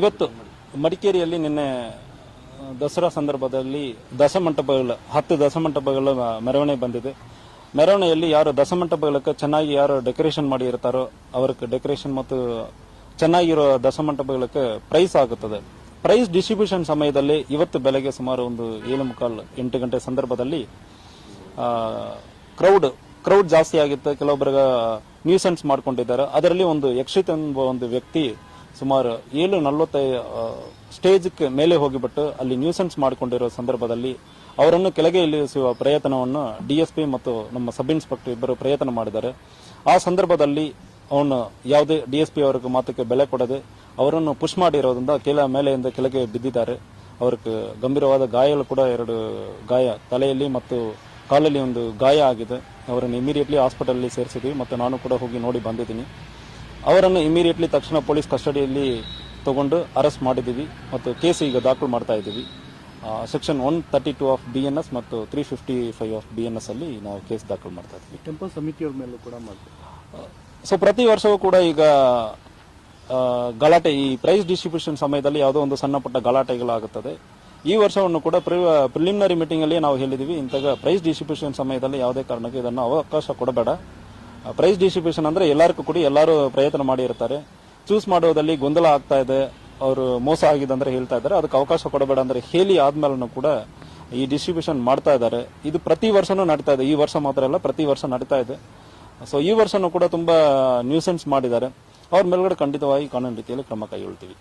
ಇವತ್ತು ಮಡಿಕೇರಿಯಲ್ಲಿ ನಿನ್ನೆ ದಸರಾ ಸಂದರ್ಭದಲ್ಲಿ ದಸಮಂಟಪಗಳ ಹತ್ತು ದಸಮಂಟಪಗಳ ಮೆರವಣಿಗೆ ಬಂದಿದೆ. ಮೆರವಣಿಗೆಯಲ್ಲಿ ಯಾರು ದಸಮಂಟಪಗಳಕ್ಕೆ ಚೆನ್ನಾಗಿ ಯಾರು ಡೆಕೋರೇಷನ್ ಮಾಡಿರ್ತಾರೋ ಅವ್ರಿಗೆ ಡೆಕೋರೇಷನ್ ಮತ್ತು ಚೆನ್ನಾಗಿರೋ ದಸಮಂಟಪಗಳಿಗೆ ಪ್ರೈಸ್ ಆಗುತ್ತದೆ. ಪ್ರೈಸ್ ಡಿಸ್ಟ್ರಿಬ್ಯೂಷನ್ ಸಮಯದಲ್ಲಿ ಇವತ್ತು ಬೆಳಗ್ಗೆ ಸುಮಾರು ಒಂದು ಏಳು ಮುಕ್ಕಾಲು ಎಂಟು ಗಂಟೆ ಸಂದರ್ಭದಲ್ಲಿ ಕ್ರೌಡ್ ಕ್ರೌಡ್ ಜಾಸ್ತಿ ಆಗಿತ್ತು. ಕೆಲವೊಬ್ಬರ ನ್ಯೂಸೆನ್ಸ್ ಮಾಡ್ಕೊಂಡಿದ್ದಾರೆ. ಅದರಲ್ಲಿ ಒಂದು ಯಕ್ಷಿತ್ ಎಂಬ ಒಂದು ವ್ಯಕ್ತಿ ಸುಮಾರು ಏಳು ನಲವತ್ತೈ ಸ್ಟೇಜ್ ಮೇಲೆ ಹೋಗಿಬಿಟ್ಟು ಅಲ್ಲಿ ನ್ಯೂಸೆನ್ಸ್ ಮಾಡಿಕೊಂಡಿರುವ ಸಂದರ್ಭದಲ್ಲಿ ಅವರನ್ನು ಕೆಳಗೆ ಇಳಿಸುವ ಪ್ರಯತ್ನವನ್ನು ಡಿಎಸ್ಪಿ ಮತ್ತು ನಮ್ಮ ಸಬ್ ಇನ್ಸ್ಪೆಕ್ಟರ್ ಇಬ್ಬರು ಪ್ರಯತ್ನ ಮಾಡಿದ್ದಾರೆ. ಆ ಸಂದರ್ಭದಲ್ಲಿ ಅವನು ಯಾವುದೇ ಡಿಎಸ್ಪಿ ಅವರಿಗೆ ಮಾತಕ್ಕೆ ಬೆಲೆ ಕೊಡದೆ ಅವರನ್ನು ಪುಷ್ ಮಾಡಿರೋದ್ರಿಂದ ಕೆಲ ಮೇಲೆಯಿಂದ ಕೆಳಗೆ ಬಿದ್ದಿದ್ದಾರೆ. ಅವರಿಗೆ ಗಂಭೀರವಾದ ಗಾಯಗಳು ಕೂಡ ಎರಡು ಗಾಯ ತಲೆಯಲ್ಲಿ ಮತ್ತು ಕಾಲಲ್ಲಿ ಒಂದು ಗಾಯ ಆಗಿದೆ. ಅವರನ್ನು ಇಮಿಡಿಯೇಟ್ಲಿ ಹಾಸ್ಪಿಟಲ್ ಸೇರಿಸಿದ್ವಿ ಮತ್ತು ನಾನು ಕೂಡ ಹೋಗಿ ನೋಡಿ ಬಂದಿದ್ದೀನಿ. ಅವರನ್ನು ಇಮಿಡಿಯೇಟ್ಲಿ ತಕ್ಷಣ ಪೊಲೀಸ್ ಕಸ್ಟಡಿಯಲ್ಲಿ ತಗೊಂಡು ಅರೆಸ್ಟ್ ಮಾಡಿದ್ದೀವಿ ಮತ್ತು ಕೇಸ್ ಈಗ ದಾಖಲು ಮಾಡ್ತಾ ಇದ್ದೀವಿ. Section one thirty two of B N S ಮತ್ತು three fifty five of B N S ಅಲ್ಲಿ ನಾವು ಕೇಸ್ ದಾಖಲು ಮಾಡ್ತಾ ಇದ್ದೀವಿ. ಟೆಂಪಲ್ ಸಮಿತಿಯವ್ರ ಮೇಲೂ ಕೂಡ ಮಾಡ್ತೀವಿ ಸೊ ಪ್ರತಿ ವರ್ಷವೂ ಕೂಡ ಈಗ ಗಲಾಟೆ ಈ ಪ್ರೈಸ್ ಡಿಸ್ಟ್ರಿಬ್ಯೂಷನ್ ಸಮಯದಲ್ಲಿ ಯಾವುದೋ ಒಂದು ಸಣ್ಣ ಪುಟ್ಟ ಗಲಾಟೆಗಳಾಗುತ್ತದೆ. ಈ ವರ್ಷವನ್ನು ಕೂಡ ಪ್ರಿಲಿಮಿನರಿ ಮೀಟಿಂಗ್ ಅಲ್ಲಿ ನಾವು ಹೇಳಿದೀವಿ ಇಂತಹ ಪ್ರೈಸ್ ಡಿಸ್ಟ್ರಿಬ್ಯೂಷನ್ ಸಮಯದಲ್ಲಿ ಯಾವುದೇ ಕಾರಣಕ್ಕೆ ಇದನ್ನು ಅವಕಾಶ ಕೊಡಬೇಡ. ಪ್ರೈಸ್ ಡಿಸ್ಟ್ರಿಬ್ಯೂಷನ್ ಅಂದ್ರೆ ಎಲ್ಲರಿಗೂ ಕೂಡ, ಎಲ್ಲರೂ ಪ್ರಯತ್ನ ಮಾಡಿರ್ತಾರೆ ಚೂಸ್ ಮಾಡೋದಲ್ಲಿ ಗೊಂದಲ ಆಗ್ತಾ ಇದೆ. ಅವರು ಮೋಸ ಆಗಿದೆ ಅಂದ್ರೆ ಹೇಳ್ತಾ ಇದ್ದಾರೆ. ಅದಕ್ಕೆ ಅವಕಾಶ ಕೊಡಬೇಡ ಅಂದ್ರೆ ಹೇಳಿ ಆದ್ಮೇಲೂ ಕೂಡ ಈ ಡಿಸ್ಟ್ರಿಬ್ಯೂಷನ್ ಮಾಡ್ತಾ ಇದ್ದಾರೆ. ಇದು ಪ್ರತಿ ವರ್ಷನೂ ನಡೀತಾ ಇದೆ. ಈ ವರ್ಷ ಮಾತ್ರ ಅಲ್ಲ, ಪ್ರತಿ ವರ್ಷ ನಡೀತಾ ಇದೆ. ಸೊ ಈ ವರ್ಷನೂ ಕೂಡ ತುಂಬಾ ನ್ಯೂಸೆನ್ಸ್ ಮಾಡಿದ್ದಾರೆ. ಅವ್ರ ಮೇಲ್ಗಡೆ ಖಂಡಿತವಾಗಿ ಕಾನೂನು ರೀತಿಯಲ್ಲಿ ಕ್ರಮ ಕೈಗೊಳ್ತೀವಿ.